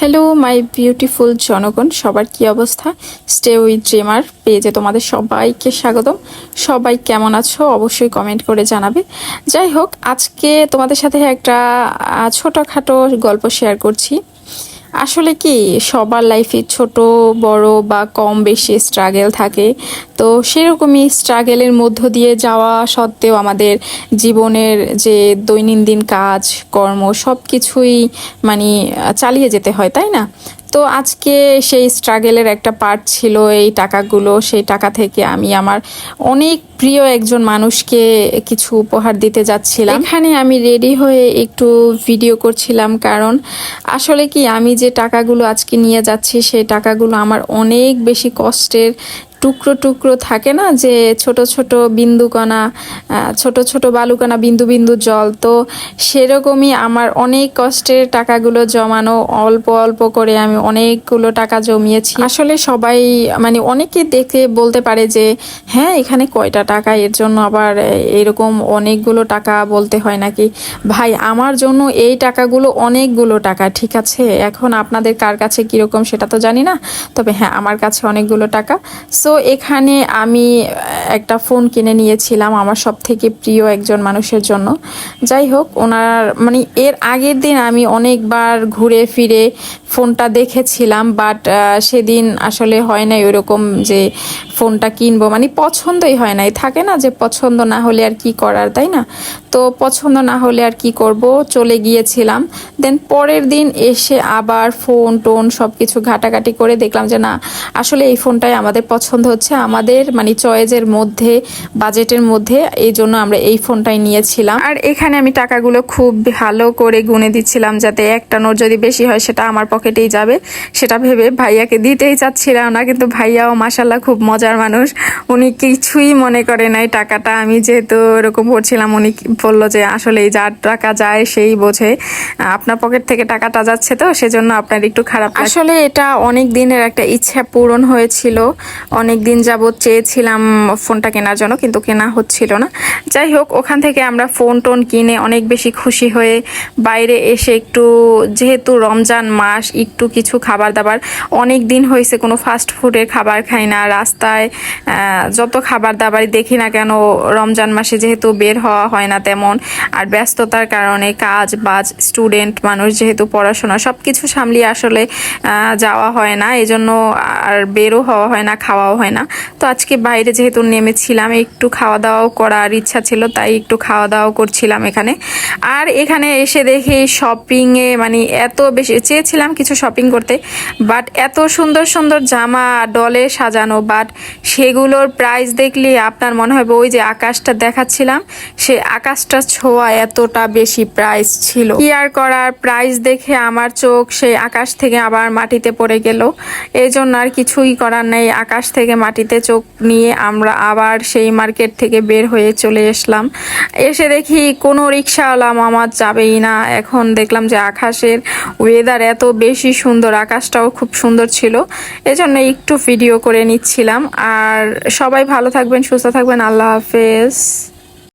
Hello my beautiful জনগণ সবার কি অবস্থা? স্টে উইথ ড্রিমার পেজে তোমাদের সবাইকে স্বাগতম। সবাই কেমন আছো? অবশ্যই কমেন্ট করে জানাবে। যাই হোক, আজকে তোমাদের সাথে একটা ছোটোখাটো গল্প শেয়ার করছি। আসলে কি, সবার লাইফে ছোট, বড় বা কম বেশি স্ট্রাগেল থাকে। তো সেরকমই স্ট্রাগেলের মধ্য দিয়ে যাওয়া সত্ত্বেও আমাদের জীবনের যে দৈনন্দিন কাজ, কর্ম সব কিছুই মানে চালিয়ে যেতে হয়, তাই না? তো আজকে সেই স্ট্রাগেলের একটা পার্ট ছিল এই টাকাগুলো। সেই টাকা থেকে আমি আমার অনেক প্রিয় একজন মানুষকে কিছু উপহার দিতে যাচ্ছিলাম। এখানে আমি রেডি হয়ে একটু ভিডিও করছিলাম কারণ আসলে কি আমি যে টাকাগুলো আজকে নিয়ে যাচ্ছি, সেই টাকাগুলো আমার অনেক বেশি কষ্টের টুকরো টুকরো থাকে না যে ছোট ছোট বিন্দুকণা ছোট ছোট বালুকণা, বিন্দু বিন্দু জল। তো সেরকমই আমার অনেক কষ্টের টাকাগুলো জমানো, অল্প অল্প করে আমি অনেকগুলো টাকা জমিয়েছি। আসলে সবাই মানে অনেকে দেখে বলতে পারে যে হ্যাঁ এখানে কয়টা টাকা? এর জন্য আবার এরকম অনেকগুলো টাকা বলতে হয় নাকি? ভাই, আমার জন্য এই টাকাগুলো অনেকগুলো টাকা, ঠিক আছে? এখন আপনাদের কার কাছে কীরকম সেটা তো জানি না, তবে হ্যাঁ আমার কাছে অনেকগুলো টাকা। সো এখানে আমি একটা ফোন কিনে নিয়েছিলাম আমার সব থেকে প্রিয় একজন মানুষের জন্য। যাই হোক, ওনার মানে এর আগের দিন আমি অনেকবার ঘুরে ফিরে ফোনটা দেখেছিলাম বাট সেদিন আসলে হয় নাই ওরকম যে ফোনটা কিনবো মানে পছন্দই হয় নাই। থাকে না যে পছন্দ না হলে আর কি করার, তাই না? তো পছন্দ না হলে আর কি করব, চলে গিয়েছিলাম। দেন পরের দিন এসে আবার ফোন টোন সব কিছু ঘাটাঘাটি করে দেখলাম যে না, আসলে এই ফোনটাই আমাদের পছন্দ হচ্ছে আমাদের মানে চয়েজের মধ্যে বাজেটের মধ্যে এই জন্য আমরা এই ফোনটাই নিয়েছিলাম। আর এখানে আমি টাকাগুলো খুব ভালো করে গুনে দিচ্ছিলাম যাতে একটা নোট যদি বেশি হয় সেটা আমার পকেটেই যাবে। সেটা ভেবে ভাইয়াকে দিতেই চাচ্ছিলাম না কিন্তু ভাইয়াও মাসাল্লাহ খুব মজার মানুষ। উনি কিছুই মনে করে নাই টাকাটা। আমি যেহেতু এরকম করছিলাম উনি বলল যে আসলে যার টাকা যায় সেই বোঝে। আপনার পকেট থেকে টাকাটা যাচ্ছে তো সেজন্য আপনার একটু খারাপ আসলে এটা অনেক দিনের একটা ইচ্ছা পূরণ হয়েছিল। অনেক দিন যাবত চেয়েছিলাম ফোনটা কেনার জন্য, কিন্তু কেনা হচ্ছিল না। যাই হোক, ওখান থেকে আমরা ফোন টোন কিনে অনেক বেশি খুশি হয়ে বাইরে এসে একটু, যেহেতু রমজান মাস, একটু কিছু খাবার দাবার অনেক দিন হয়েছে কোনো ফাস্ট ফুডের খাবার খাই না। রাস্তায় যত খাবার দাবারই দেখি না কেন, রমজান মাসে যেহেতু বের হওয়া হয় না তেমন। আর ব্যস্ততার কারণে কাজ বাজ স্টুডেন্ট মানুষ যেহেতু পড়াশোনা সব কিছু সামলিয়ে আসলে যাওয়া হয় না। এজন্য আর বেরও হওয়া হয় না, খাওয়াও হয় না। তো আজকে বাইরে যেহেতু নেমেছিলাম, একটু খাওয়া দাওয়াও করার ইচ্ছা ছিল, তাই একটু খাওয়া দাওয়াও করছিলাম এখানে। আর এখানে এসে দেখি শপিংয়ে মানে এত বেশি, চেয়েছিলাম কিছু শপিং করতে বাট এত সুন্দর সুন্দর জামা ডলে সাজানো বাট সেগুলোর প্রাইস দেখলে আপনার মনে হবে ওই যে আকাশটা দেখাচ্ছিলাম, সে আকাশটা ছোঁয়া এতটা বেশি প্রাইস ছিল। কি আর করার? প্রাইস দেখে আমার চোখ সেই আকাশ থেকে আবার মাটিতে পড়ে গেল। এই জন্য আর কিছুই করার নেই, আকাশ থেকে মাটিতে চোখ নিয়ে আমরা আবার সেই মার্কেট থেকে বের হয়ে চলে এসলাম। এসে দেখি কোনো রিক্সাওয়ালা মামা যাবেই না। এখন দেখলাম যে আকাশের ওয়েদার এত বেশি সুন্দর, আকাশটাও খুব সুন্দর ছিল। এজন্য একটু ভিডিও করে নিচ্ছিলাম। আর সবাই ভালো থাকবেন, সুস্থ থাকবেন। আল্লাহ হাফেজ।